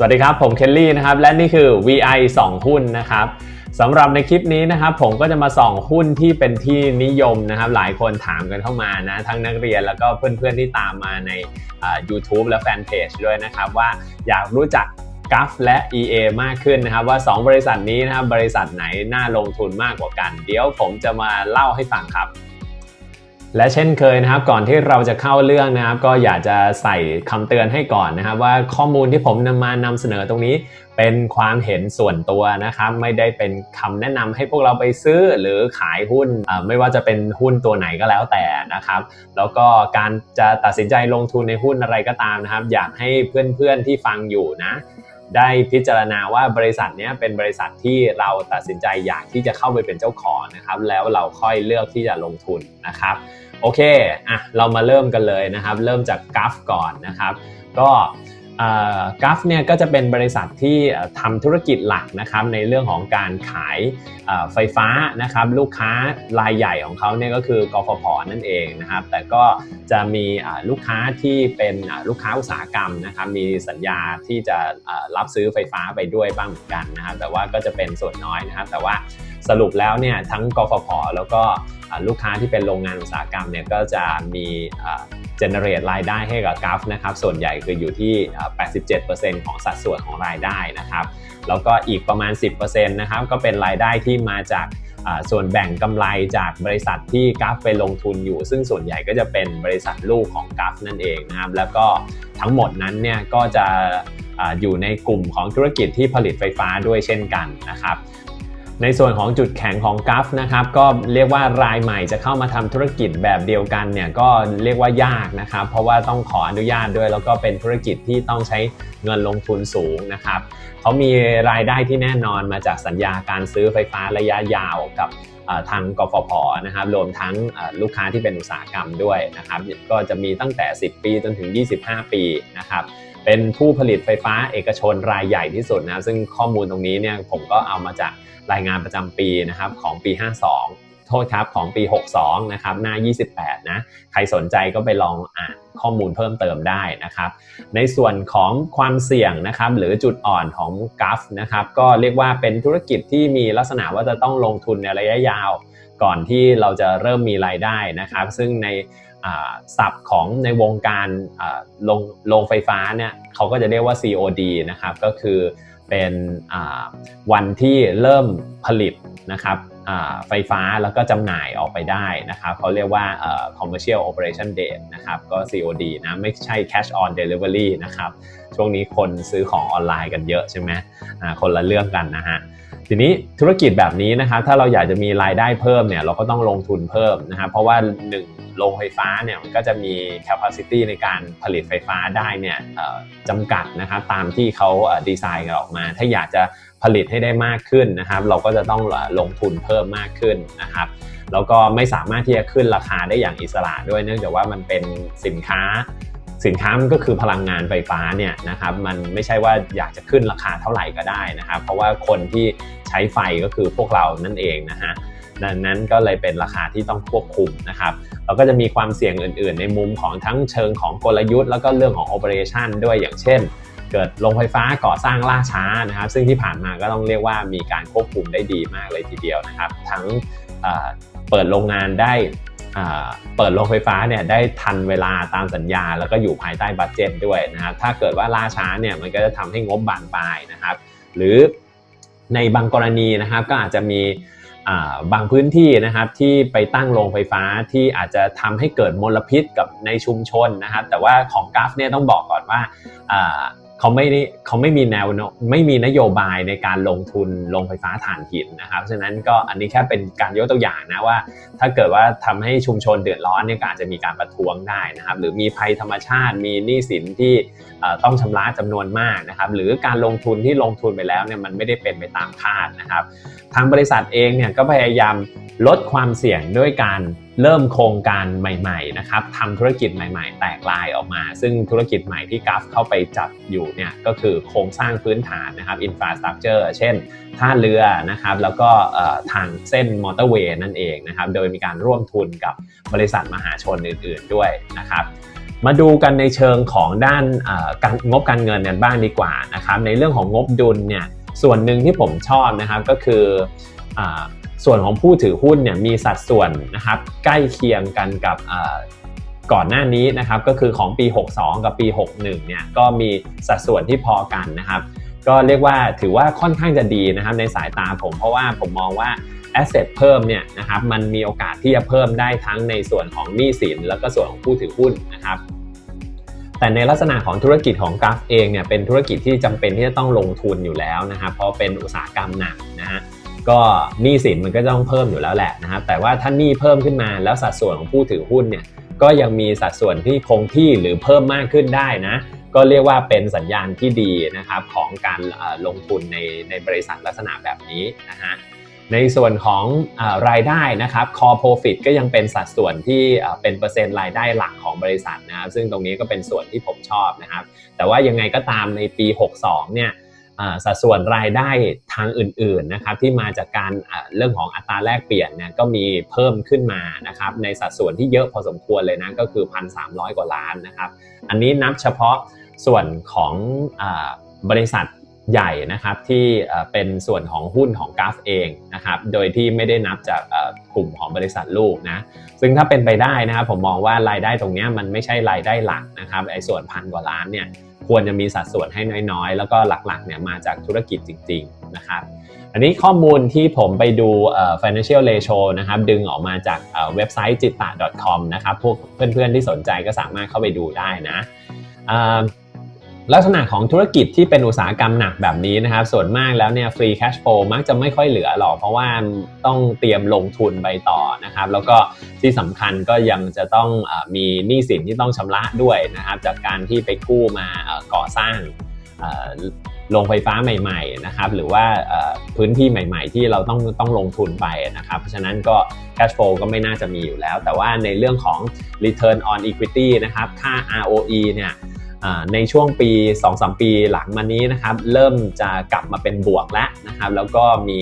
สวัสดีครับ ผมเคลลี่นะครับ และนี่คือ VI 2 หุ้นนะครับสำหรับในคลิปนี้นะครับ ผมก็จะมาส่องหุ้นที่เป็นที่นิยมนะครับ หลายคนถามกันเข้ามานะ ทั้งนักเรียนแล้วก็เพื่อนๆที่ตามมาใน YouTube และแฟนเพจด้วยนะครับ ว่าอยากรู้จัก g u f และ EA มากขึ้นนะครับ ว่า 2 บริษัทนี้นะครับบริษัทไหนน่าลงทุนมากกว่ากัน เดี๋ยวผมจะมาเล่าให้ฟังครับ และเช่นเคยนะครับก่อนที่เราจะเข้าเรื่องนะครับ ก็อยากจะใส่คำเตือนให้ก่อนนะครับ ว่าข้อมูลที่ผมนำมานำเสนอตรงนี้ เป็นความเห็นส่วนตัวนะครับ ไม่ได้เป็นคำแนะนำให้พวกเราไปซื้อหรือขายหุ้นไม่ว่าจะเป็นหุ้นตัวไหนก็แล้วแต่นะครับ แล้วก็การจะตัดสินใจลงทุนในหุ้นอะไรก็ตามนะครับ อยากให้เพื่อนๆที่ฟังอยู่นะ ได้พิจารณาว่าบริษัทนี้เป็นบริษัทที่เราตัดสินใจอยากที่จะเข้าไปเป็นเจ้าของนะครับ แล้วเราค่อยเลือกที่จะลงทุนนะครับ โอเคอะเรามาเริ่มกันเลยนะครับ เริ่มจากกัฟก่อนนะครับ ก็ กัฟเนี่ยก็จะเป็นบริษัทที่ทำธุรกิจหลักนะครับในเรื่องของการขายไฟฟ้านะครับลูกค้ารายใหญ่ของเขาเนี่ยก็คือกฟผนั่นเองนะครับแต่ก็จะมีลูกค้าที่เป็นลูกค้าอุตสาหกรรมนะครับมีสัญญาที่จะรับซื้อไฟฟ้าไปด้วยบ้างเหมือนกันนะครับแต่ว่าก็จะเป็นส่วนน้อยนะครับแต่ว่าสรุปแล้วเนี่ยทั้งกฟผแล้วก็ลูกค้าที่เป็นโรงงานอุตสาหกรรมเนี่ยก็จะมีอ่า generate รายได้ให้กับกัฟนะครับส่วนใหญ่คืออยู่ที่ 87%ของสัดส่วนของรายได้นะครับแล้วก็อีกประมาณ 10%นะครับก็เป็นรายได้ที่มาจากส่วนแบ่งกำไรจากบริษัทที่กัฟไปลงทุนอยู่ ซึ่งส่วนใหญ่ก็จะเป็นบริษัทลูกของกัฟนั่นเองนะครับแล้วก็ทั้งหมดนั้นเนี่ยก็จะอยู่ในกลุ่มของธุรกิจที่ผลิตไฟฟ้าด้วยเช่นกันนะครับ ในส่วนของจุดแข็งของกัฟนะครับก็เรียกว่ารายใหม่จะเข้ามาทำธุรกิจแบบเดียวกันเนี่ยก็เรียกว่ายากนะครับ เพราะว่าต้องขออนุญาตด้วย แล้วก็เป็นธุรกิจที่ต้องใช้เงินลงทุนสูงนะครับเขามีรายได้ที่แน่นอนมาจากสัญญาการซื้อไฟฟ้าระยะยาวกับทางกฟผนะครับรวมทั้งลูกค้าที่เป็นอุตสาหกรรมด้วยนะครับ ก็จะมีตั้งแต่ 10 ปีจนถึง 25 ปีนะครับ เป็นผู้ผลิตไฟฟ้าเอกชนรายใหญ่ที่สุดนะซึ่งข้อมูลตรงนี้เนี่ยผมก็เอามาจากรายงานประจำปีนะครับของปี 52 โทษครับของปี 62 นะครับหน้า 28 นะใครสนใจก็ไปลองอ่านข้อมูลเพิ่มเติมได้นะครับ ในส่วนของความเสี่ยงนะครับหรือจุดอ่อนของกัฟนะครับก็เรียกว่าเป็นธุรกิจที่มีลักษณะว่าจะต้องลงทุนในระยะยาว ก่อนที่เราจะเริ่มมีรายได้นะครับ ซึ่งใน ศัพท์ของในวงการโรงโรงไฟฟ้าเนี่ยเขาก็จะเรียกว่า COD นะครับก็คือเป็นวันที่เริ่มผลิตนะครับไฟฟ้าแล้วก็จำหน่ายออกไปได้นะครับเขาเรียกว่า commercial operation date นะครับก็ COD นะไม่ใช่ cash on delivery นะครับช่วงนี้คนซื้อของออนไลน์กันเยอะใช่ไหมคนละเรื่องกันนะฮะ ทีนี้ธุรกิจแบบนี้นะครับถ้าเราอยากจะมีรายได้เพิ่มเนี่ยเราก็ต้องลงทุนเพิ่มนะครับเพราะว่า1โรงไฟฟ้าเนี่ยมันก็จะมี capacity ในการผลิตไฟฟ้าได้เนี่ยจำกัดนะครับตามที่เขาดีไซน์กันออกมา ถ้าอยากจะผลิตให้ได้มากขึ้นนะครับ เราก็จะต้องลงทุนเพิ่มมากขึ้นนะครับแล้วก็ไม่สามารถที่จะขึ้นราคาได้อย่างอิสระด้วยเนื่องจากว่ามันเป็นสินค้า สินค้ามันก็คือพลังงานไฟฟ้าเนี่ยนะครับมันไม่ใช่ว่าอยากจะขึ้นราคาเท่าไหร่ก็ได้นะครับเพราะว่าคนที่ใช้ไฟก็คือพวกเรานั่นเองนะฮะดังนั้นก็เลยเป็นราคาที่ต้องควบคุมนะครับเราก็จะมีความเสี่ยงอื่น ๆ ในมุมของทั้งเชิงของกลยุทธ์แล้วก็เรื่องของ operation ด้วยอย่างเช่น เกิดโรงไฟฟ้าก่อสร้างล่าช้านะครับ ซึ่งที่ผ่านมาก็ต้องเรียกว่ามีการควบคุมได้ดีมากเลยทีเดียวนะครับ ทั้งเปิดโรงงานได้ เปิดโรงไฟฟ้าเนี่ยได้ทันเวลาตามสัญญา แล้วก็อยู่ภายใต้บัตเจ็ตด้วยนะครับถ้าเกิดว่าล่าช้าเนี่ยมันก็จะทำให้งบบานปลายนะครับ หรือในบางกรณีนะครับก็อาจจะมีบางพื้นที่นะครับที่ไปตั้งโรงไฟฟ้าที่อาจจะทำให้เกิดมลพิษกับในชุมชนนะครับ แต่ว่าของกราฟเนี่ยต้องบอกก่อนว่า เขาไม่ได้เขาไม่มีแนวโน้มไม่มีนโยบายในการลงทุนลงไฟฟ้าถ่านหินนะครับฉะนั้นก็อันนี้แค่เป็นการยกตัวอย่างนะว่า ถ้าเกิดว่าทำให้ชุมชนเดือดร้อนเนี่ยก็อาจจะมีการประท้วงได้นะครับ หรือมีภัยธรรมชาติมีหนี้สินที่ ต้องชำระจำนวนมากนะครับหรือการลงทุนที่ลงทุนไปแล้วเนี่ยมันไม่ได้เป็นไปตามคาดนะครับ ทางบริษัทเองเนี่ยก็พยายามลดความเสี่ยงด้วยการเริ่มโครงการใหม่ๆนะครับทำธุรกิจใหม่ๆ แตกลายออกมา ซึ่งธุรกิจใหม่ที่กราฟเข้าไปจับอยู่เนี่ยก็คือโครงสร้างพื้นฐานนะครับ infrastructure เช่น ท่าเรือนะครับแล้วก็ทางเส้นมอเตอร์เวย์นั่นเองนะครับโดยมีการร่วมทุนกับบริษัทมหาชนอื่นๆด้วยนะครับ มาดูกันในเชิงของด้านการงบการเงินกันบ้างดีกว่านะครับในเรื่องของงบดุลเนี่ยส่วนหนึ่งที่ผมชอบนะครับก็คืออส่วนของผู้ถือหุ้นเนี่ยมีสัดส่วนนะครับใกล้เคียงกันกับก่อนหน้านี้นะครับก็คือของปี 62 กับปี 61เนี่ยก็มีสัดส่วนที่พอกันนะครับ ก็เรียกว่าถือว่าค่อนข้างจะดีนะครับในสายตาผมเพราะว่าผมมองว่า แอสเซทเพิ่มเนี่ยนะครับมันมีโอกาสที่จะเพิ่มได้ทั้งในส่วนของหนี้สิน แล้วก็ส่วนของผู้ถือหุ้นนะครับแต่ในลักษณะของธุรกิจของกราฟเองเนี่ยเป็นธุรกิจที่จำเป็นที่จะต้องลงทุนอยู่แล้วนะครับเพราะเป็นอุตสาหกรรมหนักนะฮะก็หนี้สินมันก็ต้องเพิ่มอยู่แล้วแหละนะครับแต่ว่าถ้าหนี้เพิ่มขึ้นมาแล้วสัดส่วนของผู้ถือหุ้นเนี่ยก็ยังมีสัดส่วนที่คงที่หรือเพิ่มมากขึ้นได้นะก็เรียกว่าเป็นสัญญาณที่ดีนะครับของการลงทุนในในบริษัทลักษณะแบบนี้นะฮะ ในส่วนของอรายได้นะครับ core profit ก็ยังเป็นสัดส่วนที่เป็นเปอร์เซ็นต์รายได้หลักของบริษัทนะครับ ซึ่งตรงนี้ก็เป็นส่วนที่ผมชอบนะครับ แต่ว่ายังไงก็ตามในปี 62 เนี่ยสัดส่วนรายได้ทางอื่นๆนะครับที่มาจากการเรื่องของอัตราแลกเปลี่ยนเนี่ยก็มีเพิ่มขึ้นมานะครับในสัดส่วนที่เยอะพอสมควรเลยนะก็คือ 1,300 กว่าล้านนะครับ อันนี้นับเฉพาะส่วนของบริษัท ใหญ่นะครับที่เป็นส่วนของหุ้นของกราฟเองนะครับโดยที่ไม่ได้นับจากกลุ่มของบริษัทลูกนะซึ่งถ้าเป็นไปได้นะครับผมมองว่ารายได้ตรงนี้มันไม่ใช่รายได้หลักนะครับไอ้ส่วนพันกว่าล้านเนี่ยควรจะมีสัดส่วนให้น้อยๆ แล้วก็หลักๆเนี่ยมาจากธุรกิจจริงๆนะครับอันนี้ข้อมูลที่ผมไปดู financial ratio นะครับดึงออกมาจากเว็บไซต์จิตตะ .com นะครับพวกเพื่อนๆที่สนใจก็สามารถเข้าไปดูได้นะ ลักษณะของธุรกิจที่เป็นอุตสาหกรรมหนักแบบนี้นะครับ ส่วนมากแล้วเนี่ยฟรีแคชโฟมักจะไม่ค่อยเหลือหรอก เพราะว่าต้องเตรียมลงทุนไปต่อนะครับ แล้วก็ที่สำคัญก็ยังจะต้องอมีหนี้สินที่ต้องชำระด้วยนะครับ จากการที่ไปกู้มาก่อสร้างโรงไฟฟ้าใหม่ๆนะครับหรือว่าพื้นที่ใหม่ๆ ที่เราต้องต้องลงทุนไปนะครับเพราะฉะนั้นก็ cash flow ก็ไม่น่าจะมีอยู่แล้ว แต่ว่าในเรื่องของ return on equity นะครับค่า ROE เนี่ย ในช่วงปี 2-3 ปีหลังมานี้นะครับ เริ่มจะกลับมาเป็นบวกแล้วนะครับ แล้วก็มี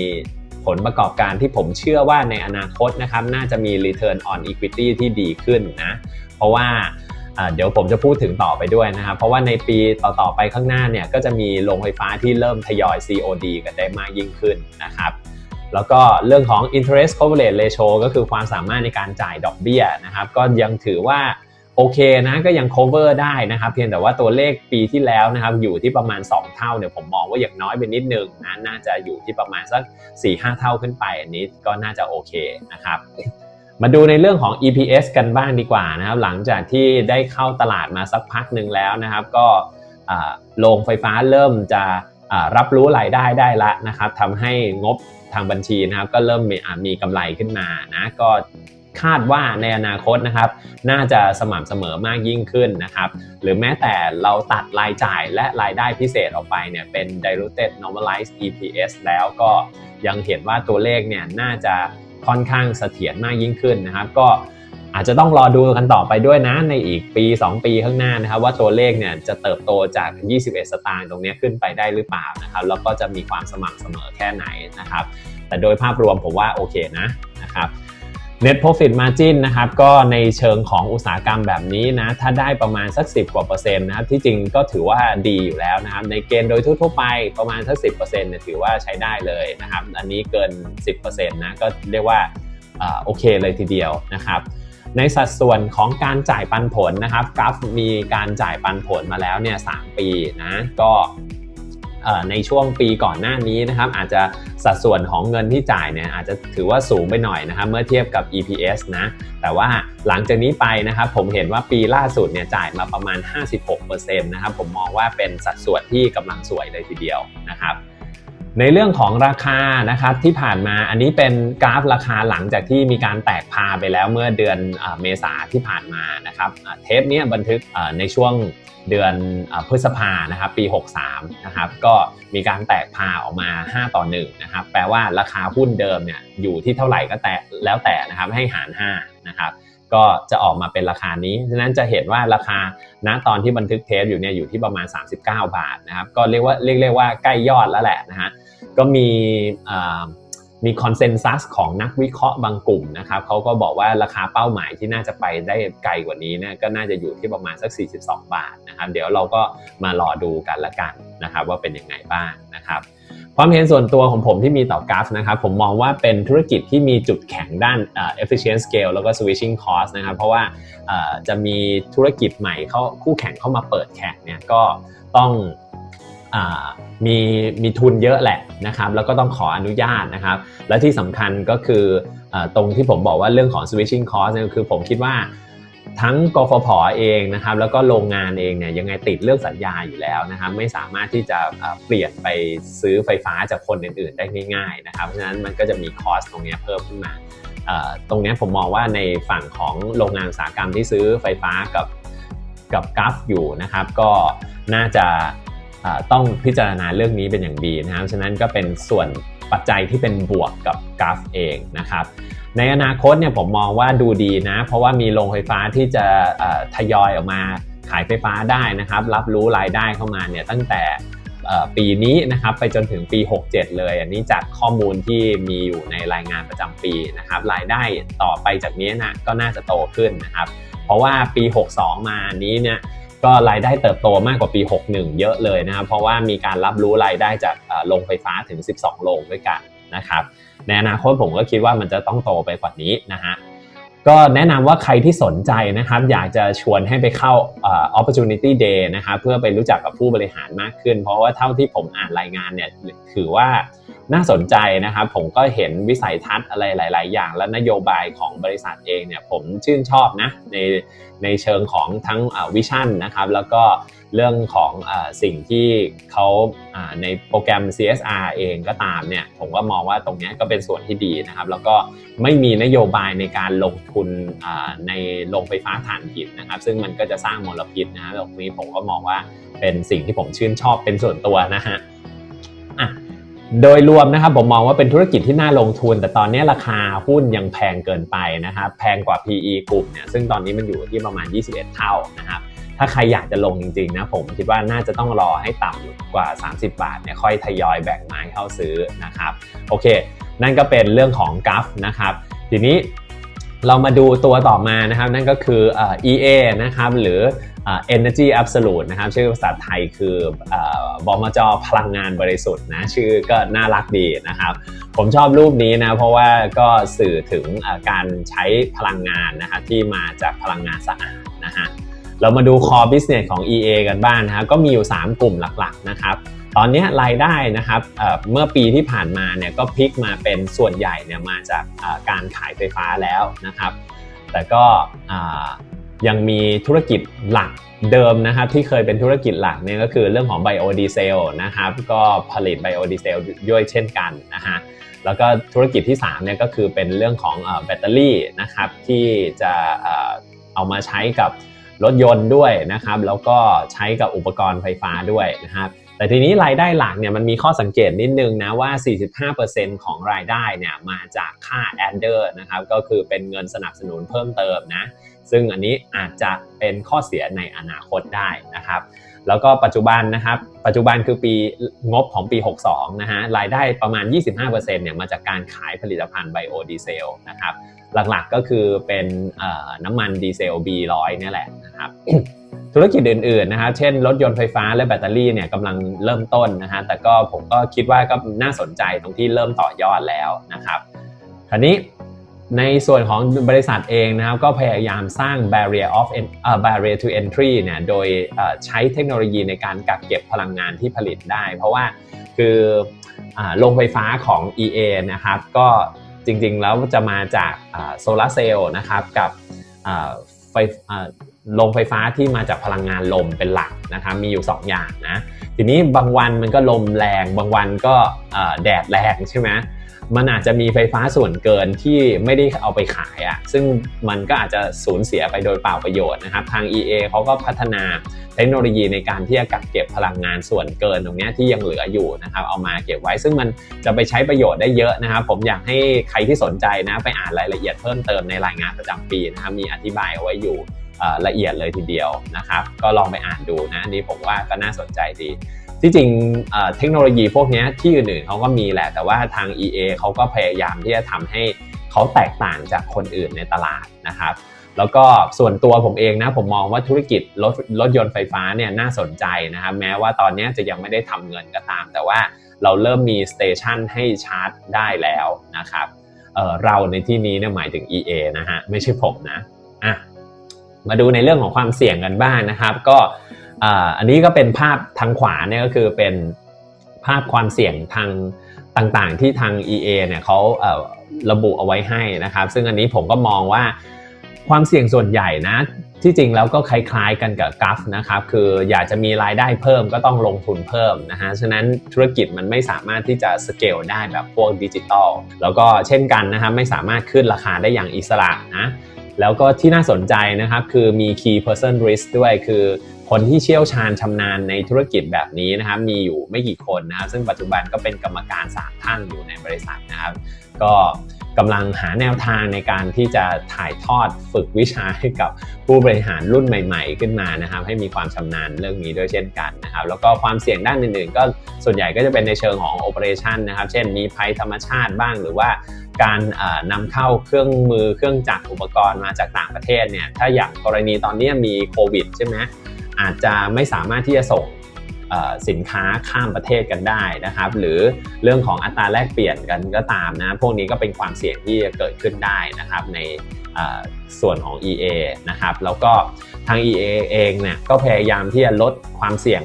ผลประกอบการที่ผมเชื่อว่าในอนาคตนะครับ น่าจะมี return on equity ที่ดีขึ้นนะ เพราะว่าเดี๋ยวผมจะพูดถึงต่อไปด้วยนะครับ เพราะว่าในปีต่อๆไปข้างหน้าเนี่ยก็จะมีโรงไฟฟ้าที่เริ่มทยอย COD กันได้มากยิ่งขึ้นนะครับ แล้วก็เรื่องของ interest coverage ratio ก็คือความสามารถในการจ่ายดอกเบี้ยนะครับ ก็ยังถือว่า โอเคนะก็ยัง cover ได้นะครับ เพียงแต่ว่าตัวเลขปีที่แล้วนะครับอยู่ที่ประมาณ 2 เท่าเนี่ยผมมองว่าอย่างน้อยไปนิดนึงนะน่าจะอยู่ที่ประมาณสัก 4-5 เท่าขึ้นไป อันนี้ก็น่าจะโอเคนะครับมาดูในเรื่องของ EPS กันบ้างดีกว่านะครับหลังจากที่ได้เข้าตลาดมาสักพักหนึ่งแล้วนะครับ ก็โรงไฟฟ้าเริ่มจะรับรู้รายได้ได้ละนะครับทำให้งบทางบัญชีนะครับ ก็เริ่มมีมีกำไรขึ้นมานะก็ คาดว่าในอนาคตนะครับ น่าจะสม่ำเสมอมากยิ่งขึ้นนะครับ หรือแม้แต่เราตัดรายจ่ายและรายได้พิเศษออกไปเนี่ยเป็น diluted normalized EPS แล้วก็ยังเห็นว่าตัวเลขเนี่ยน่าจะค่อนข้างเสถียรมากยิ่งขึ้นนะครับ ก็อาจจะต้องรอดูกันต่อไปด้วยนะในอีกปี 2 ปีข้างหน้านะครับ ว่าตัวเลขเนี่ยจะเติบโตจาก 21 สตางค์ตรงนี้ขึ้นไปได้หรือเปล่านะครับ แล้วก็จะมีความสม่ำเสมอแค่ไหนนะครับ แต่โดยภาพรวมผมว่าโอเคนะนะครับ Net Profit Margin นะครับก็ในเชิงของอุตสาหกรรมแบบนี้นะถ้าได้ประมาณสัก 10 กว่าเปอร์เซ็นต์นะครับที่จริงก็ถือว่าดีอยู่แล้วนะครับในเกณฑ์โดยทั่วไปประมาณสัก 10%เนี่ยถือว่าใช้ได้เลยนะครับอันนี้เกิน 10%นะก็เรียกว่าโอเคเลยทีเดียวนะครับในสัดส่วนของการจ่ายปันผลนะครับกราฟมีการจ่ายปันผลมาแล้วเนี่ยสปีนะก็ ในช่วงปีก่อนหน้านี้นะครับอาจจะสัดส่วนของเงินที่จ่ายเนี่ยอาจจะถือว่าสูงไปหน่อยนะครับเมื่อเทียบกับ EPS นะแต่ว่าหลังจากนี้ไปนะครับผมเห็นว่าปีล่าสุดเนี่ยจ่ายมาประมาณ 56%นะครับผมมองว่าเป็นสัดส่วนที่กำลังสวยเลยทีเดียวนะครับ ในเรื่องของราคานะครับที่ผ่านมาอันนี้เป็นกราฟราคาหลังจากที่มีการแตกพาไปแล้วเมื่อเดือนเมษาที่ผ่านมานะครับเทปนี้บันทึกในช่วงเดือนพฤษภานะครับปี 63นะครับก็มีการแตกพาออกมา 5 ต่อ1นะครับแปลว่าราคาหุ้นเดิมเนี่ยอยู่ที่เท่าไหร่ก็แต่แล้วแต่นะครับให้หาร5นะครับก็จะออกมาเป็นราคานี้ ฉะนั้นจะเห็นว่าราคาณตอนที่บันทึกเทปอยู่เนี่ยอยู่ที่ประมาณ 39 บาทนะครับก็เรียกว่าเรียกเรียกว่าใกล้ยอดแล้วแหละนะฮะ ก็มีมีคอนเซนแซสของนักวิเคราะห์บางกลุ่มนะครับเขาก็บอกว่าราคาเป้าหมายที่น่าจะไปได้ไกลกว่านี้เนี่ยก็น่าจะอยู่ที่ประมาณสัก 42 บาทนะครับเดี๋ยวเราก็มารอดูกันละกันนะครับว่าเป็นยังไงบ้างนะครับความเห็นส่วนตัวของผมที่มีต่อกราฟนะครับผมมองว่าเป็นธุรกิจที่มีจุดแข็งด้าน efficient scale แล้วก็ switching cost นะครับเพราะว่าจะมีธุรกิจใหม่เข้าคู่แข่งเข้ามาเปิดแข่งเนี่ยก็ต้อง มีมีทุนเยอะแหละนะครับ แล้วก็ต้องขออนุญาตนะครับ และที่สำคัญก็คืออตรงที่ผมบอกว่าเรื่องของ switching cost เนี่ยคือผมคิดว่าทั้งกฟผอเองนะครับ แล้วก็โรงงานเองเนี่ยยังไงติดเรื่องสัญญาอยู่แล้วนะครับ ไม่สามารถที่จะเปลี่ยนไปซื้อไฟฟ้าจากคนอื่นๆ ได้ง่าย ๆ นะครับ เพราะฉะนั้นมันก็จะมีคอสตรงนี้เพิ่มขึ้นมาตรงนี้ผมมองว่าในฝั่งของโรงงานอุตสาหกรรมที่ซื้อไฟฟ้ากับกับกัฟอยู่นะครับ ก็น่าจะ ต้องพิจารณาเรื่องนี้เป็นอย่างดีนะครับฉะนั้นก็เป็นส่วนปัจจัยที่เป็นบวกกับกราฟเองนะครับในอนาคตเนี่ยผมมองว่าดูดีนะ เพราะว่ามีโรงไฟฟ้าที่จะทยอยออกมาขายไฟฟ้าได้นะครับ รับรู้รายได้เข้ามาเนี่ยตั้งแต่ปีนี้นะครับไปจนถึงปี 67 เลย อันนี้จากข้อมูลที่มีอยู่ในรายงานประจำปีนะครับรายได้ต่อไปจากนี้นะก็น่าจะโตขึ้นนะครับ เพราะว่าปี 62 มานี้เนี่ย ก็รายได้เติบโตมากกว่าปี 61 เยอะเลยนะครับเพราะว่ามีการรับรู้รายได้จากโรงไฟฟ้าถึง 12 โรงด้วยกันนะครับในอนาคตผมก็คิดว่ามันจะต้องโตไปกว่านี้นะฮะก็แนะนำว่าใครที่สนใจนะครับ อยากจะชวนให้ไปเข้า opportunity day นะครับเพื่อไปรู้จักกับผู้บริหารมากขึ้น เพราะว่าเท่าที่ผมอ่านรายงานเนี่ยถือว่า น่าสนใจนะครับผมก็เห็นวิสัยทัศน์อะไรหลาย ๆ อย่าง และนโยบายของบริษัทเองเนี่ยผมชื่นชอบนะในในเชิงของทั้งวิชั่นนะครับแล้วก็เรื่องของอสิ่งที่เขาในโปรแกรม CSR เองก็ตามเนี่ยผมก็มองว่าตรงนี้ก็เป็นส่วนที่ดีนะครับแล้วก็ไม่มีนโยบายในการลงทุนในโรงไฟฟ้าถ่านหินนะครับ ซึ่งมันก็จะสร้างมลพิษนะตรงนี้ผมก็มองว่าเป็นสิ่งที่ผมชื่นชอบเป็นส่วนตัวนะฮะ โดยรวมนะครับผมมองว่าเป็นธุรกิจที่น่าลงทุน แต่ตอนนี้ราคาหุ้นยังแพงเกินไปนะครับแพงกว่า PE กลุ่มเนี่ยซึ่งตอนนี้มันอยู่ที่ประมาณ 21 เท่านะครับถ้าใครอยากจะลงจริงๆนะผมคิดว่าน่าจะต้องรอให้ต่ำกว่า 30 บาทเนี่ยค่อยทยอยแบ่งไม้เข้าซื้อนะครับโอเค นั่นก็เป็นเรื่องของกัฟนะครับทีนี้เรามาดูตัวต่อมานะครับนั่นก็คือ EA นะครับหรือ Energy Absolute นะครับ ชื่อภาษาไทยคือบอมจพลังงานบริสุทธิ์นะ ชื่อก็น่ารักดีนะครับ ผมชอบรูปนี้นะ เพราะว่าก็สื่อถึงการใช้พลังงานนะครับที่มาจากพลังงานสะอาดนะฮะเรามาดู core business ของ EA กันบ้างนะครับ ก็มีอยู่ 3 กลุ่มหลักๆนะครับตอนนี้รายได้นะครับเมื่อปีที่ผ่านมาเนี่ยก็พลิกมาเป็นส่วนใหญ่เนี่ยมาจากการขายไฟฟ้าแล้วนะครับ แต่ก็ ยังมีธุรกิจหลักเดิมนะครับที่เคยเป็นธุรกิจหลักเนี่ยก็คือเรื่องของไบโอดีเซลนะครับก็ผลิตไบโอดีเซลด้วยเช่นกันนะฮะแล้วก็ธุรกิจที่3เนี่ยก็คือเป็นเรื่องของแบตเตอรี่นะครับที่จะเอามาใช้กับรถยนต์ด้วยนะครับแล้วก็ใช้กับอุปกรณ์ไฟฟ้าด้วยนะครับแต่ทีนี้รายได้หลักเนี่ยมันมีข้อสังเกตนิดนึงนะว่า 45%ของรายได้เนี่ยมาจากค่าแอนเดอร์นะครับก็คือเป็นเงินสนับสนุนเพิ่มเติมนะ ซึ่งอันนี้อาจจะเป็นข้อเสียในอนาคตได้นะครับ แล้วก็ปัจจุบันนะครับ ปัจจุบันคือปีงบของปี 62 นะฮะรายได้ประมาณ 25%เนี่ยมาจากการขายผลิตภัณฑ์ไบโอดีเซลนะครับ หลักๆก็คือเป็นน้ำมันดีเซล B100 นี่แหละนะครับธุรกิจอื่นๆนะครับ เช่น รถยนต์ไฟฟ้าและแบตเตอรี่เนี่ยกำลังเริ่มต้นนะฮะ แต่ก็ผมก็คิดว่าก็น่าสนใจตรงที่เริ่มต่อยอดแล้วนะครับ คราวนี้ ในส่วนของบริษัทเองนะครับก็พยายามสร้าง barrier of uh, barrier to entry เนี่ยโดยใช้เทคโนโลยีในการกักเก็บพลังงานที่ผลิตได้ เพราะว่าคือโรงไฟฟ้าของ EA นะครับก็จริงๆ แล้วจะมาจากโซลาเซลล์นะครับกับไฟโรงไฟฟ้าที่มาจากพลังงานลมเป็นหลักนะครับมีอยู่ 2 อย่างนะทีนี้บางวันมันก็ลมแรง บางวันก็แดดแรงใช่ไหม มันอาจจะมีไฟฟ้าส่วนเกินที่ไม่ได้เอาไปขายอะ่ะซึ่งมันก็อาจจะสูญเสียไปโดยเปล่าประโยชน์นะครับ ทาง EA เขาก็พัฒนาเทคโนโลยีในการที่จะกักเก็บพลังงานส่วนเกินตรงนี้ที่ยังเหลืออยู่นะครับ เอามาเก็บไว้ ซึ่งมันจะไปใช้ประโยชน์ได้เยอะนะครับ ผมอยากให้ใครที่สนใจนะไปอ่านรายละเอียดเพิ่มเติมในรายงานประจำปีนะครับมีอธิบายเอาไว้อยู่ละเอียดเลยทีเดียวนะครับ ก็ลองไปอ่านดูนะอันนี้ผมว่าก็น่าสนใจดี ที่จริงเทคโนโลยีพวกนี้ที่อื่นๆเขาก็มีแหละ แต่ว่าทาง EA เขาก็พยายามที่จะทำให้เขาแตกต่างจากคนอื่นในตลาดนะครับแล้วก็ส่วนตัวผมเองนะผมมองว่าธุรกิจรถรถยนต์ไฟฟ้าเนี่ยน่าสนใจนะครับแม้ว่าตอนนี้จะยังไม่ได้ทำเงินก็ตาม แต่ว่าเราเริ่มมีสเตชันให้ชาร์จได้แล้วนะครับเเราในที่นี้เนี่ยหมายถึง EA นะฮะไม่ใช่ผมนะอะมาดูในเรื่องของความเสี่ยงกันบ้างนะครับ ก็ อันนี้ก็เป็นภาพทางขวาเนี่ยก็คือเป็นภาพความเสี่ยงทางต่างๆ ที่ทาง EA เนี่ยเขาระบุเอาไว้ให้นะครับ ซึ่งอันนี้ผมก็มองว่าความเสี่ยงส่วนใหญ่นะ ที่จริงแล้วก็คล้ายๆกันกับกัฟนะครับ คืออยากจะมีรายได้เพิ่มก็ต้องลงทุนเพิ่มนะฮะ ฉะนั้นธุรกิจมันไม่สามารถที่จะสเกลได้แบบพวกดิจิตอล แล้วก็เช่นกันนะครับไม่สามารถขึ้นราคาได้อย่างอิสระนะ แล้วก็ที่น่าสนใจนะครับคือมี key person risk ด้วยคือ คนที่เชี่ยวชาญชำนาญในธุรกิจแบบนี้นะครับมีอยู่ไม่กี่คนนะครับซึ่งปัจจุบันก็เป็นกรรมการสามท่านอยู่ในบริษัทนะครับ ก็กำลังหาแนวทางในการที่จะถ่ายทอดฝึกวิชาให้กับผู้บริหารรุ่นใหม่ ๆ ขึ้นมานะครับ ให้มีความชำนาญเรื่องนี้ด้วยเช่นกันนะครับ แล้วก็ความเสี่ยงด้านอื่นๆ ก็ส่วนใหญ่ก็จะเป็นในเชิงของโอเปอเรชันนะครับ เช่นมีภัยธรรมชาติบ้างหรือว่าการนำเข้าเครื่องมือเครื่องจักรอุปกรณ์มาจากต่างประเทศเนี่ยถ้าอย่างกรณีตอนนี้มีโควิดใช่ไหม อาจจะไม่สามารถที่จะส่งสินค้าข้ามประเทศกันได้นะครับ หรือเรื่องของอัตราแลกเปลี่ยนกันก็ตามนะ พวกนี้ก็เป็นความเสี่ยงที่จะเกิดขึ้นได้นะครับในส่วนของ EA นะครับ แล้วก็ทาง EA เองเนี่ยก็พยายามที่จะลดความเสี่ยง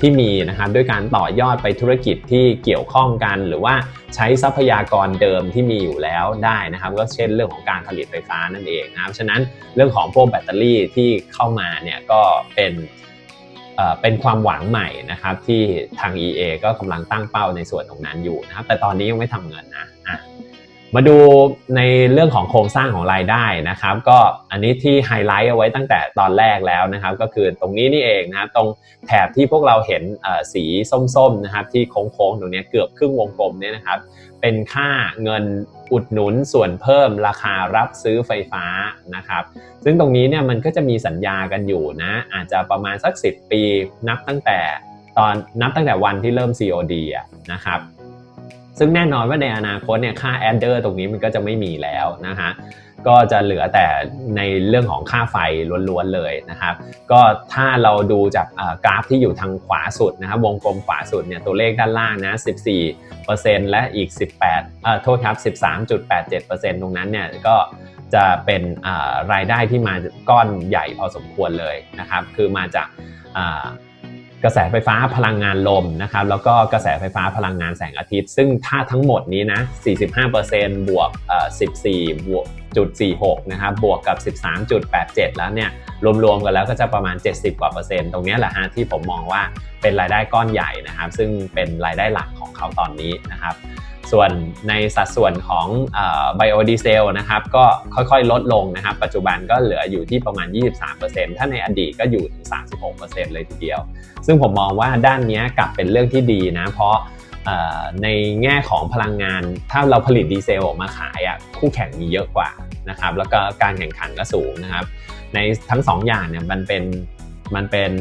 ที่มีนะครับด้วยการต่อยอดไปธุรกิจที่เกี่ยวข้องกัน หรือว่าใช้ทรัพยากรเดิมที่มีอยู่แล้วได้นะครับ ก็เช่นเรื่องของการผลิตไฟฟ้านั่นเองนะครับฉะนั้นเรื่องของพวกแบตเตอรี่ที่เข้ามาเนี่ยก็เป็นเป็นความหวังใหม่นะครับที่ทาง EA ก็กำลังตั้งเป้าในส่วนตรงนั้นอยู่นะครับ แต่ตอนนี้ยังไม่ทำเงินนะะ มาดูในเรื่องของโครงสร้างของรายได้นะครับ ก็อันนี้ที่ไฮไลท์เอาไว้ตั้งแต่ตอนแรกแล้วนะครับ ก็คือตรงนี้นี่เองนะครับตรงแถบที่พวกเราเห็นสีส้มๆนะครับ ที่โค้งๆตรงนี้เกือบครึ่งวงกลมเนี่ยนะครับ เป็นค่าเงินอุดหนุนส่วนเพิ่มราคารับซื้อไฟฟ้านะครับ ซึ่งตรงนี้เนี่ยมันก็จะมีสัญญากันอยู่นะ อาจจะประมาณสัก 10 ปีนับตั้งแต่ตอนนับตั้งแต่วันที่เริ่ม COD อะนะครับ ซึ่งแน่นอนว่าในอนาคตเนี่ยค่าแอดเดอร์ตรงนี้มันก็จะไม่มีแล้วนะฮะก็จะเหลือแต่ในเรื่องของค่าไฟล้วนๆเลยนะครับก็ถ้าเราดูจากกราฟที่อยู่ทางขวาสุดนะครับวงกลมขวาสุดเนี่ยตัวเลขด้านล่างนะ 14%และอีก 18เอ่อโทษครับ 13.87%ตรงนั้นเนี่ยก็จะเป็นรายได้ที่มาก้อนใหญ่พอสมควรเลยนะครับคือมาจาก กระแสไฟฟ้าพลังงานลมนะครับแล้วก็กระแสไฟฟ้าพลังงานแสงอาทิตย์ ซึ่งถ้าทั้งหมดนี้นะ 45%บวก14 บวกจุด46นะครับบวกกับ 13.87 แล้วเนี่ยรวมๆกันแล้วก็จะประมาณ 70 กว่าเปอร์เซ็นต์ตรงนี้แหละฮะที่ผมมองว่าเป็นรายได้ก้อนใหญ่นะครับ ซึ่งเป็นรายได้หลักของเขาตอนนี้นะครับ ส่วนในสัดส่วนของไบโอดีเซลนะครับก็ค่อยๆ ลดลงนะครับ ปัจจุบันก็เหลืออยู่ที่ประมาณ 23%ถ้าในอดีตก็อยู่ถึง 36%เลยทีเดียว ซึ่งผมมองว่าด้านนี้กลับเป็นเรื่องที่ดีนะ เพราะในแง่ของพลังงาน ถ้าเราผลิตดีเซลออกมาขายคู่แข่งมีเยอะกว่านะครับ แล้วก็การแข่งขันก็สูงนะครับ ในทั้ง 2ออย่างเนี่ยมันเป็นมันเป็น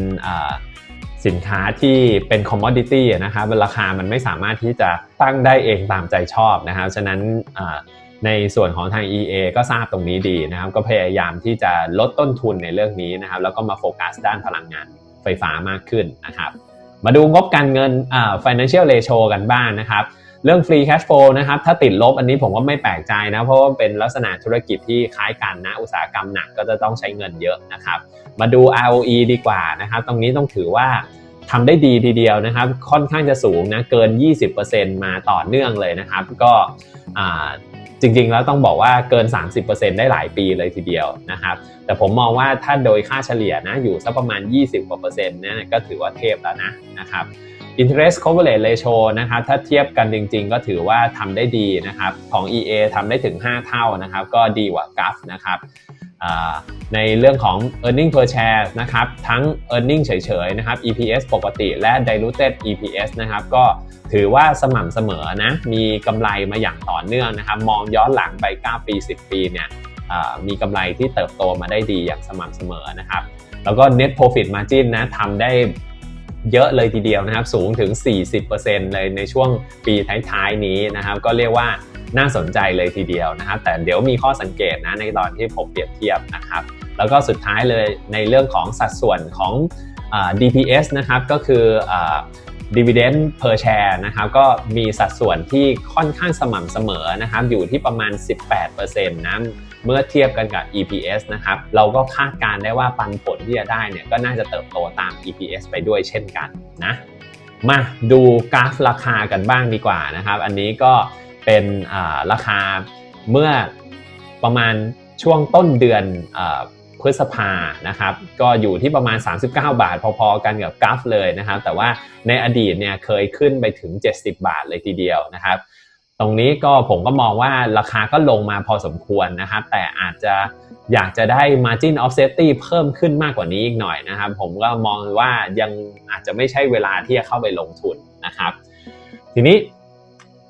สินค้าที่เป็นคอมมอดิตี้นะครับราคามันไม่สามารถที่จะตั้งได้เองตามใจชอบนะครับฉะนั้นในส่วนของทาง EA ก็ทราบตรงนี้ดีนะครับ ก็พยายามที่จะลดต้นทุนในเรื่องนี้นะครับ แล้วก็มาโฟกัสด้านพลังงานไฟฟ้ามากขึ้นนะครับ มาดูงบการเงิน financial ratio กันบ้างนะครับ เรื่อง free cash flow นะครับ ถ้าติดลบอันนี้ผมว่าไม่แปลกใจนะ เพราะว่าเป็นลักษณะธุรกิจที่คล้ายกันนะ อุตสาหกรรมหนักก็จะต้องใช้เงินเยอะนะครับ มาดู ROE ดีกว่านะครับ ตรงนี้ต้องถือว่าทำได้ดีทีเดียวนะครับ ค่อนข้างจะสูงนะ เกิน 20%มาต่อเนื่องเลยนะครับ ก็จริงๆ แล้วต้องบอกว่าเกิน 30%ได้หลายปีเลยทีเดียวนะครับ แต่ผมมองว่าถ้าโดยค่าเฉลี่ยนะอยู่สักประมาณ 20กว่าเปอร์เซ็นต์นี่ยก็ถือว่าเทพแล้วนะนะครับ interest coverage ratio นะครับถ้าเทียบกันจริง ๆ ก็ถือว่าทำได้ดีนะครับของ EA ทำได้ถึง 5 เท่านะครับก็ดีกว่า GAF นะครับในเรื่องของ e a r n i n g per share นะครับทั้ง e a r n i n g เฉยๆนะครับ EPS ปกติและ diluted EPS นะครับก็ถือว่าสม่ำเสมอนะมีกำไรมาอย่างต่อเนื่องนะครับมองย้อนหลังไป 9 ปี 10 ปีเนี่ยมีกำไรที่เติบโตมาได้ดีอย่างสม่ำเสมอนะครับแล้วก็ net profit margin นะทำได้ เยอะเลยทีเดียวนะครับ สูงถึง 40%เลยในช่วงปีท้ายๆนี้นะครับ ก็เรียกว่าน่าสนใจเลยทีเดียวนะครับ แต่เดี๋ยวมีข้อสังเกตนะในตอนที่ผมเปรียบเทียบนะครับ แล้วก็สุดท้ายเลยในเรื่องของสัดส่วนของ DPS นะครับก็คือ dividend per share นะครับก็มีสัดส่วนที่ค่อนข้างสม่ำเสมอนะครับอยู่ที่ประมาณ 18%นะ เมื่อเทียบกันกับ EPS นะครับ เราก็คาดการได้ว่าปันผลที่จะได้เนี่ยก็น่าจะเติบโตตาม EPS ไปด้วยเช่นกันนะ มาดูกราฟราคากันบ้างดีกว่านะครับ อันนี้ก็เป็นราคาเมื่อประมาณช่วงต้นเดือนพฤษภานะครับ ก็อยู่ที่ประมาณ 39 บาท พอๆกันกับกราฟเลยนะครับ แต่ว่าในอดีตเนี่ยเคยขึ้นไปถึง 70 บาทเลยทีเดียวนะครับ ตรงนี้ก็ผมก็มองว่าราคาก็ลงมาพอสมควรนะครับ แต่อาจจะอยากจะได้ margin of safety เพิ่มขึ้นมากกว่านี้อีกหน่อยนะครับ ผมก็มองว่ายังอาจจะไม่ใช่เวลาที่จะเข้าไปลงทุนนะครับ ทีนี้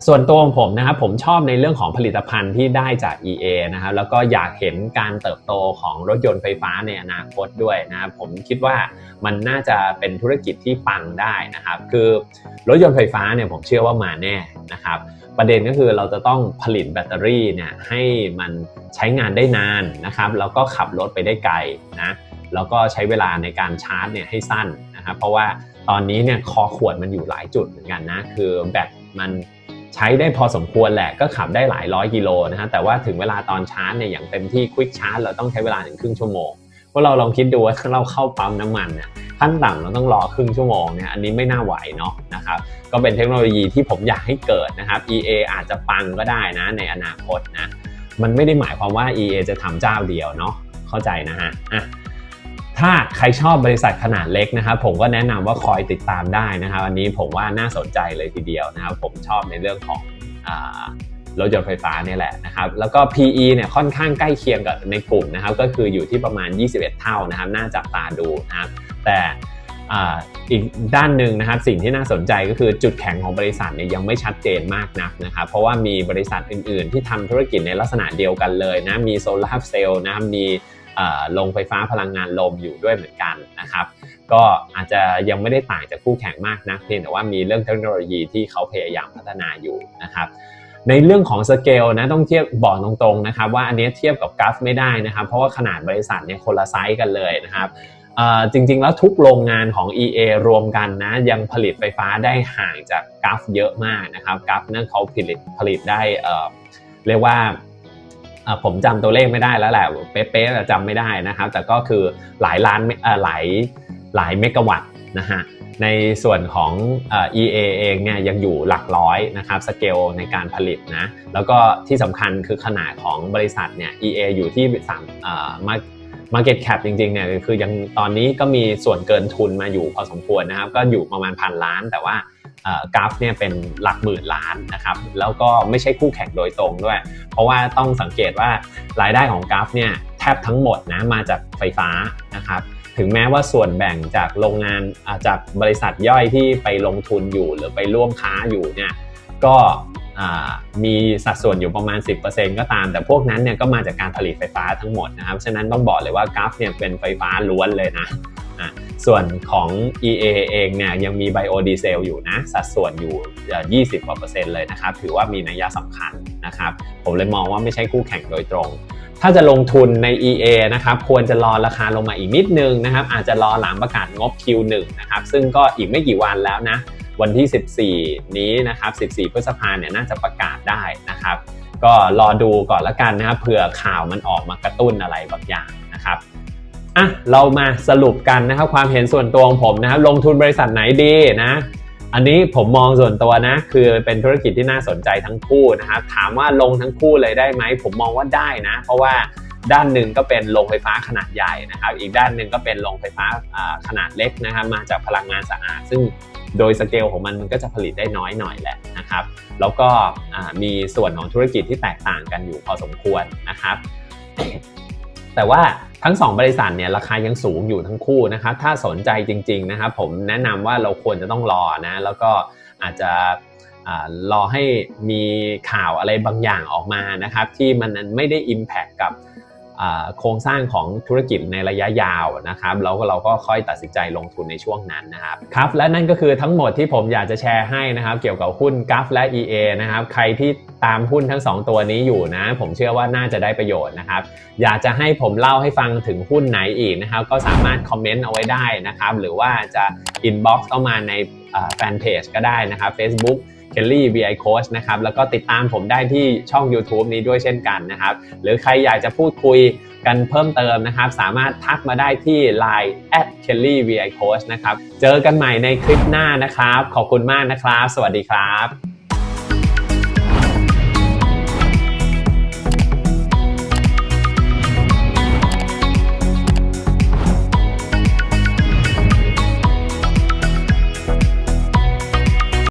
ส่วนตัวของผมนะครับผมชอบในเรื่องของผลิตภัณฑ์ที่ได้จาก EA นะครับแล้วก็อยากเห็นการเติบโตของรถยนต์ไฟฟ้าในอนาคตด้วยนะครับผมคิดว่ามันน่าจะเป็นธุรกิจที่ปังได้นะครับ คือรถยนต์ไฟฟ้าเนี่ยผมเชื่อว่ามาแน่นะครับ ประเด็นก็คือเราจะต้องผลิตแบตเตอรี่เนี่ยให้มันใช้งานได้นานนะครับแล้วก็ขับรถไปได้ไกลนะแล้วก็ใช้เวลาในการชาร์จเนี่ยให้สั้นนะครับเพราะว่าตอนนี้เนี่ยคอขวดมันอยู่หลายจุดเหมือนกันนะคือแบตมันใช้ได้พอสมควรแหละก็ขับได้หลายร้อยกิโลนะฮะแต่ว่าถึงเวลาตอนชาร์จเนี่ยอย่างเต็มที่ควิกชาร์จเราต้องใช้เวลาถึงครึ่งชั่วโมง พวกเราลองคิดดูว่าถ้าเราเข้าปั๊มน้ำมันเนี่ยขั้นต่ำเราต้องรอครึ่งชั่วโมงเนี่ยอันนี้ไม่น่าไหวเนาะนะครับก็เป็นเทคโนโลยีที่ผมอยากให้เกิดนะครับ EA อาจจะปังก็ได้นะในอนาคตนะมันไม่ได้หมายความว่า EA จะทำเจ้าเดียวเนาะเข้าใจนะฮะอะถ้าใครชอบบริษัทขนาดเล็กนะครับผมก็แนะนำว่าคอยติดตามได้นะครับอันนี้ผมว่าน่าสนใจเลยทีเดียวนะครับผมชอบในเรื่องของ รถยนต์ไฟฟ้านี่แหละนะครับแล้วก็ PE เนี่ยค่อนข้างใกล้เคียงกับในกลุ่มนะครับก็คืออยู่ที่ประมาณ 21 เท่านะครับน่าจับตาดูนะครับแต่อีกด้านหนึ่งนะครับสิ่งที่น่าสนใจก็คือจุดแข็งของบริษัทเนี่ยยังไม่ชัดเจนมากนักนะครับเพราะว่ามีบริษัทอื่น ๆ ที่ทำธุรกิจในลักษณะเดียวกันเลยนะมีโซลาร์เซลล์นะครับมีโรงไฟฟ้าพลังงานลมอยู่ด้วยเหมือนกันนะครับก็อาจจะยังไม่ได้ต่างจากคู่แข่งมากนะเพียงแต่ว่ามีเรื่องเทคโนโลยีที่เขาพยายามพัฒนาอยู่นะครับ ในเรื่องของสเกลนะต้องเทียบบอกตรงๆนะครับว่าอันนี้เทียบกับกราฟไม่ได้นะครับเพราะว่าขนาดบริษัทเนี่ยคนละไซส์กันเลยนะครับจริงๆ แล้วทุกโรงงานของ EA รวมกันนะ ยังผลิตไฟฟ้าได้ห่างจากกราฟเยอะมากนะครับกราฟนั่นเขาผลิตผลิตได้เรียกว่าผมจำตัวเลขไม่ได้แล้วแหละเป๊ะๆจำไม่ได้นะครับ แต่ก็คือหลายล้านหลายหลายเมกะวัตต์นะฮะ ในส่วนของ EA เองเนี่ยยังอยู่หลักร้อยนะครับสเกลในการผลิตนะแล้วก็ที่สำคัญคือขนาดของบริษัทเนี่ย EA อยู่ที่สามมา Market Cap จริงๆเนี่ยคือยังตอนนี้ก็มีส่วนเกินทุนมาอยู่พอสมควรนะครับ ก็อยู่ประมาณพันล้าน แต่ว่ากราฟเนี่ยเป็นหลักหมื่นล้านนะครับ แล้วก็ไม่ใช่คู่แข่งโดยตรงด้วย เพราะว่าต้องสังเกตว่ารายได้ของกราฟเนี่ยแทบทั้งหมดนะมาจากไฟฟ้านะครับ ถึงแม้ว่าส่วนแบ่งจากโรงงานจากบริษัทย่อยที่ไปลงทุนอยู่หรือไปร่วมค้าอยู่เนี่ยก็มีสัดส่วนอยู่ประมาณ 10%ก็ตาม แต่พวกนั้นเนี่ยก็มาจากการผลิตไฟฟ้าทั้งหมดนะครับฉะนั้นต้องบอกเลยว่ากราฟเนี่ยเป็นไฟฟ้าล้วนเลยนะส่วนของ EA เองเนี่ยยังมีไบโอดีเซลอยู่นะ สัดส่วนอยู่ 20กว่าเปอร์เซ็นต์เลยนะครับ ถือว่ามีนัยสำคัญนะครับ ผมเลยมองว่าไม่ใช่คู่แข่งโดยตรง ถ้าจะลงทุนใน EA นะครับควรจะรอราคาลงมาอีกนิดนึงนะครับอาจจะรอหลังประกาศงบ Q1 นะครับซึ่งก็อีกไม่กี่วันแล้วนะวันที่ 14 นี้นะครับ 14 พฤษภาเนี่ยน่าจะประกาศได้นะครับ ก็รอดูก่อนละกันนะครับเผื่อข่าวมันออกมากระตุ้นอะไรบางอย่างนะครับอะเรามาสรุปกันนะครับความเห็นส่วนตัวของผมนะครับลงทุนบริษัทไหนดีนะ อันนี้ผมมองส่วนตัวนะ คือเป็นธุรกิจที่น่าสนใจทั้งคู่นะครับถามว่าลงทั้งคู่เลยได้ไหม ผมมองว่าได้นะ เพราะว่าด้านหนึ่งก็เป็นโรงไฟฟ้าขนาดใหญ่นะครับ อีกด้านหนึ่งก็เป็นโรงไฟฟ้าขนาดเล็กนะครับมาจากพลังงานสะอาด ซึ่งโดยสเกลของมันมันก็จะผลิตได้น้อยหน่อยแหละนะครับ แล้วก็มีส่วนของธุรกิจที่แตกต่างกันอยู่พอสมควรนะครับ แต่ว่าทั้ง 2 บริษัทเนี่ยราคายังสูงอยู่ทั้งคู่นะครับถ้าสนใจจริงๆนะครับผมแนะนำว่าเราควรจะต้องรอนะแล้วก็อาจจะรอให้มีข่าวอะไรบางอย่างออกมานะครับที่มันไม่ได้ Impact กับ โครงสร้างของธุรกิจในระยะยาวนะครับแล้วก็เราก็ค่อยตัดสินใจลงทุนในช่วงนั้นนะครับครับและนั่นก็คือทั้งหมดที่ผมอยากจะแชร์ให้นะครับ เกี่ยวกับหุ้น g ัฟและ EA นะครับใครที่ตามหุ้นทั้ง 2 ตัวนี้อยู่นะ ผมเชื่อว่าน่าจะได้ประโยชน์นะครับ อยากจะให้ผมเล่าให้ฟังถึงหุ้นไหนอีกนะครับ ก็สามารถคอมเมนต์เอาไว้ได้นะครับ หรือว่าจะอินบ็อกซ์เข้ามาในแฟนเพจก็ได้นะครับ Facebook Kelly BI Coach นะครับแล้วก็ติดตามผมได้ที่ช่อง YouTube นี้ด้วยเช่นกันนะครับหรือใครอยากจะพูดคุยกันเพิ่มเติมนะครับ สามารถทักมาได้ที่ Line at Kelly VI Coach นะครับ เจอกันใหม่ในคลิปหน้านะครับ ขอบคุณมากนะครับ สวัสดีครับ